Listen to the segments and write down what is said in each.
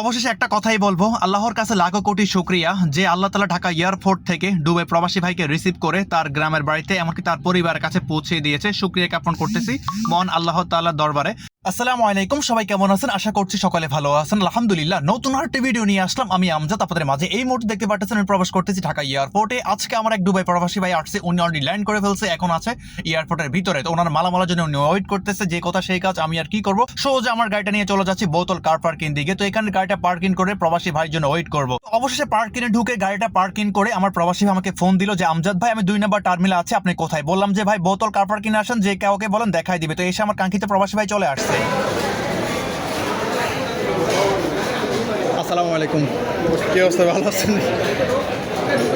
অবশেষে একটা কথাই বলব, আল্লাহর কাছে লাখো কোটি শুক্রিয়া যে আল্লাহ তালা ঢাকা এয়ারপোর্ট থেকে ডুবে প্রবাসী ভাইকে রিসিভ করে তার গ্রামের বাড়িতে এমনকি তার পরিবারের কাছে পৌঁছে দিয়েছে। শুক্রিয়া জ্ঞাপন করতেছি মন আল্লাহ তাল্লাহ দরবারে। আসসালামু আলাইকুম, সবাই কেমন আছেন? আশা করছি সকালে ভালো আছেন। আলহামদুলিল্লাহ, নতুন আরেকটি ভিডিও নিয়ে আসলাম। আমি আমজাদ, আপনাদের মাঝে এই মুহূর্তে দেখতে পাচ্ছেন, আমি প্রবেশ করতেছি ঢাকা এয়ারপোর্টে। আজকে আমার এক দুবাই প্রবাসী ভাই আসছে, উনি অলরেডি ল্যান্ড করে ফেলছে, এখন আছে এয়ারপোর্টের ভিতরে। তো ওনার মালামালার জন্য উনি ওয়েট করতেছে, যে কথা সেই কাজ, আমি আর কি করব? সোজা আমার গাড়িটা নিয়ে চলে যাচ্ছি বোতল কার পার্কিং দিকে। তো এখানে গাড়িটা পার্কিং করে প্রবাসী ভাইয়ের জন্য ওয়েট করব। অবশেষে পার্কিংয়ে ঢুকে গাড়িটা পার্কিং করে আমার প্রবাসী ভাই আমাকে ফোন দিল যে, আমজাদ ভাই, আমি দুই নম্বর টার্মিনাল আছে, আপনি কোথায়? বললাম যে, ভাই, বোতল কার পার্কিং আসেন, যে কাউকে বলেন, দেখাই দিবে। তো এসে আমার কাঙ্ক্ষিত প্রবাসী ভাই চলে আসছে। আসসালামু আলাইকুম। কি অবস্থা? ভালো আছেন?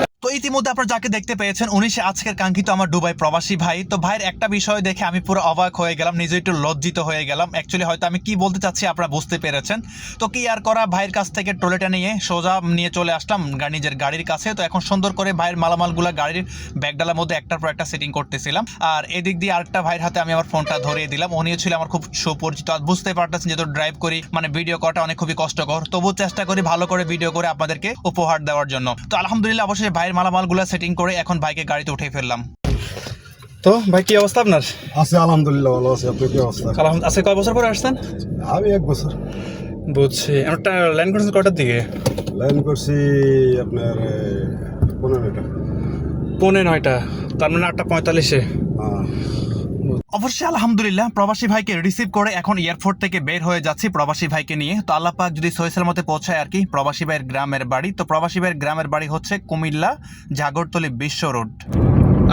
তো ইতিমধ্যে আপনারা যাকে দেখতে পেয়েছেন, উনি সে আজকের কাঙ্ক্ষিত আমার দুবাই প্রবাসী ভাই। তো ভাইয়ের একটা বিষয় দেখে আমি পুরো অবাক হয়ে গেলাম, নিজে একটু লজ্জিত হয়ে গেলাম। অ্যাকচুয়ালি হয়তো আমি কি বলতে চাচ্ছি আপনারা বুঝতে পেরেছেন। তো কি আর করা, ভাইয়ের কাছ থেকে ট্রলেটা নিয়ে সোজা নিয়ে চলে আসলাম নিজের গাড়ির কাছে। তো এখন সুন্দর করে ভাইয়ের মালামালগুলো গাড়ির ব্যাগডালার মধ্যে একটার পর একটা সেটিং করতেছিলাম। আর এদিক দিয়ে আরেকটা ভাইয়ের হাতে আমি আমার ফোনটা ধরিয়ে দিলাম। উনিও ছিল আমার খুব সুপরিচিত। আর বুঝতে পারতেছেন যেহেতু ড্রাইভ করি মানে ভিডিও করাটা অনেক খুবই কষ্টকর। তবুও চেষ্টা করি ভালো করে ভিডিও করে আপনাদেরকে উপহার দেওয়ার জন্য। তো আলহামদুলিল্লাহ অবশ্যই ভাইয়ের মালামালগুলো সেটিং করে এখন ভাইকে গাড়িতে উঠে ফেললাম। তো ভাই কি অবস্থা আপনার? আছে আলহামদুলিল্লাহ ভালো আছে। আপনার কি অবস্থা? আলহামদুলিল্লাহ। আজকে কয় বছর পরে আসছেন? আমি এক বছর। বুঝছি। একটা ল্যান্ড করছেন কটার দিকে? ল্যান্ড করছি আপনার পনেরো পনেরোটা পনেরো নয়টা। তার মানে আটটা পঁয়তাল্লিশে। হ্যাঁ। অবশ্যই আলহামদুলিল্লাহ, প্রবাসী ভাইকে রিসিভ করে এখন এয়ারপোর্ট থেকে বের হয়ে যাচ্ছি প্রবাসী ভাইকে নিয়ে। তো আল্লাহ পাক যদি সহিসের মতে পৌঁছায় আর কি, প্রবাসী ভাইয়ের গ্রামের বাড়ি। তো প্রবাসী ভাইয়ের গ্রামের বাড়ি হচ্ছে কুমিল্লা জাগরতলি বিশ্ব রোড।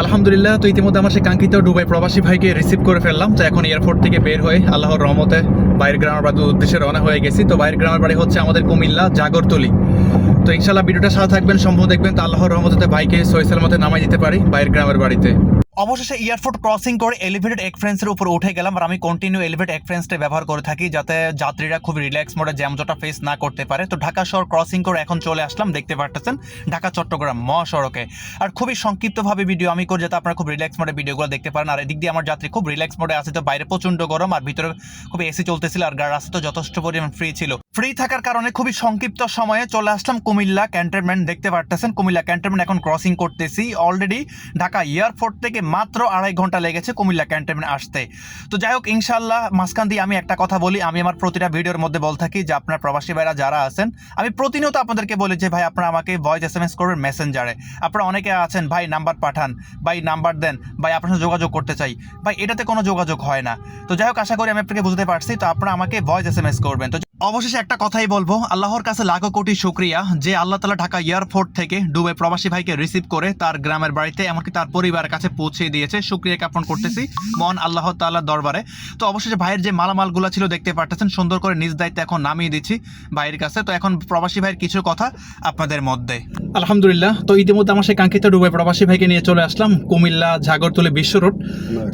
আলহামদুলিল্লাহ, তো ইতিমধ্যে আমার সেই কাঙ্ক্ষিত ডুবাই প্রবাসী ভাইকে রিসিভ করে ফেললাম। তো এখন এয়ারপোর্ট থেকে বের হয়ে আল্লাহর রহমতে বাইরের গ্রামের বাড়ির উদ্দেশ্যে রওনা হয়ে গেছি। তো বাইরের গ্রামের বাড়ি হচ্ছে আমাদের কুমিল্লা জাগরতলি। তো ইনশাল্লাহ ভিডিওটা সাথে থাকবেন সম্ভব দেখবেন। তো আল্লাহর রহমতে ভাইকে সহিসের মতে নামাই দিতে পারি বাইরের গ্রামের বাড়িতে। অবশেষে এয়ারপোর্ট ক্রসিং করে এলিভেটেড এক্সপ্রেন্সের উপর উঠে গেলাম আর আমি কন্টিনিউ এলিভেট এক্সপ্রেন্সটা ব্যবহার করে থাকি যাতে যাত্রীরা খুব রিল্যাক্স মোডে জ্যামজটা ফেস না করতে পারে। তো ঢাকা শহর ক্রসিং করে এখন চলে আসলাম, দেখতে পারতেছেন? ঢাকা, চট্টগ্রাম মহাসড়কে। আর খুবই সংক্ষিপ্তভাবে ভিডিও আমি করি যাতে আপনারা খুব রিল্যাক্স মোডে ভিডিওগুলো দেখতে পারেন। আর এদিক দিয়ে আমার যাত্রী খুব রিল্যাক্স মোডে আছে, তো বাইরে প্রচণ্ড গরম আর ভিতরে খুব এসি চলতেছিল আর রাস্তা তো যথেষ্ট পরিমাণ ফ্রি ছিল। ফ্রি থাকার কারণে খুবই সংক্ষিপ্ত সময়ে চলে আসলাম কুমিল্লা ক্যান্টনমেন্ট। দেখতে পারতেছেন, কুমিল্লা ক্যান্টনমেন্ট এখন ক্রসিং করতেছি। অলরেডি ঢাকা এয়ারপোর্ট থেকে মাত্র আড়াই ঘণ্টা লেগেছে কুমিল্লা ক্যান্টনমেন্ট আসতে। তো যাই হোক ইনশাল্লাহ মাঝখান দিয়ে আমি একটা কথা বলি। আমি আমার প্রতিটা ভিডিওর মধ্যে বল থাকি যে আপনার প্রবাসী ভাইরা যারা আছেন, আমি প্রতিনিয়ত আপনাদেরকে বলি যে, ভাই, আপনারা আমাকে ভয়েস এস এম এস করবেন মেসেঞ্জারে আপনারা অনেকে আছেন, ভাই নাম্বার পাঠান, ভাই নাম্বার দেন, ভাই, আপনার সাথে যোগাযোগ করতে চাই। ভাই, এটাতে কোনো যোগাযোগ হয় না। তো যাই হোক, আশা করি আমি আপনাকে বুঝতে পারছি। তো আপনারা আমাকে ভয়েস এস এম এস করবেন। তো অবশেষে একটা কথাই বলব আল্লাহর কাছে লাখো কোটি শুক্রিয়া যে আল্লাহ তালা ঢাকা এয়ারপোর্ট থেকে ডুবে প্রবাসী ভাইকে রিসিভ করে তার গ্রামের বাড়িতে এমনকি তার পরিবারের কাছে পৌঁছে দিয়েছে। শুক্রিয়া জ্ঞাপন করতেছি মন আল্লাহ তাল্লাহ দরবারে। তো অবশেষে ভাইয়ের যে মালামালগুলো ছিল দেখতে পারতেছেন সুন্দর করে নিজ দায়িত্বে এখন নামিয়ে দিচ্ছি ভাইয়ের কাছে। তো এখন প্রবাসী ভাইয়ের কিছু কথা আপনাদের মধ্যে। আলহামদুলিল্লাহ তো ইতিমধ্যে আমার সেই কাঙ্ক্ষিত ডুবে প্রবাসী ভাইকে নিয়ে চলে আসলাম কুমিল্লা ঝাগরতলি বিশ্ব রোড।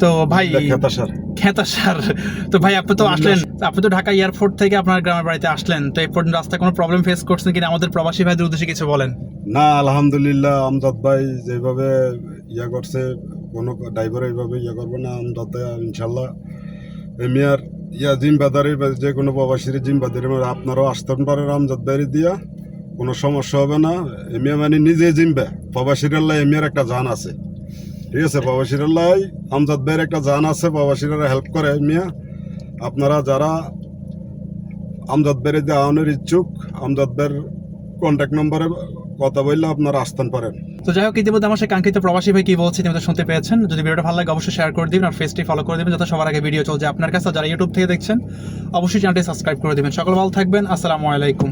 তো ভাই খেতা সার তো ভাই আপনি তো আসলেন আপনি তো ঢাকা এয়ারপোর্ট থেকে আপনার গ্রামের বাড়িতে আসলেন, তো এই পর্যন্ত রাস্তায় কোনো প্রবলেম ফেস করছেন কিনা? আমাদের প্রবাসী ভাইদের উদ্দেশ্যে কিছু বলেন। না, আলহামদুলিল্লাহ, আমজাদ ভাই যেভাবে ইয়া করছে, কোনো ড্রাইভার এইভাবে ইয়া করবে না, আমজাদ ভাই ইনশাল্লাহ। এমিয়ার, ইয়া জিম্বাদারি বা যে কোনো প্রবাসীর জিম্বাদারি আপনারাও আসতে পারেন, আমজাদ ভাইয়ের দিয়া। কোনো সমস্যা হবে না। এমিয়া মানে নিজে জিম্বা। প্রবাসীর আল্লাহ এমিয়ার একটা জান আছে। ঠিক আছে, প্রবাসীর আল্লাহ আমজাদ ভাইয়ের একটা জান আছে, প্রবাসীরা হেল্প করে এমিয়া। আপনারা যারা আমজাদ বেড়ে দিয়ে আওয়ানোর ইচ্ছুক, আমজাদ বের কন্ট্যাক্ট নম্বরে কথা বললে আপনারা আসতেন পারেন। তো যাই হোক, ইতিমধ্যে আমার সেই কাঙ্ক্ষিত প্রবাসী ভাই কি বলছে ইতিমধ্যে শুনতে পেয়েছেন। যদি ভিডিওটা ভালো লাগে, অবশ্যই শেয়ার করে দিবেন আর ফেসটি ফলো করে দিবেন, যাতে সবার আগে ভিডিও চলছে আপনার কাছে। যারা ইউটিউব থেকে দেখছেন, অবশ্যই চ্যানেলটি সাবস্ক্রাইব করে দিবেন। সকল ভালো থাকবেন। আসসালামু আলাইকুম।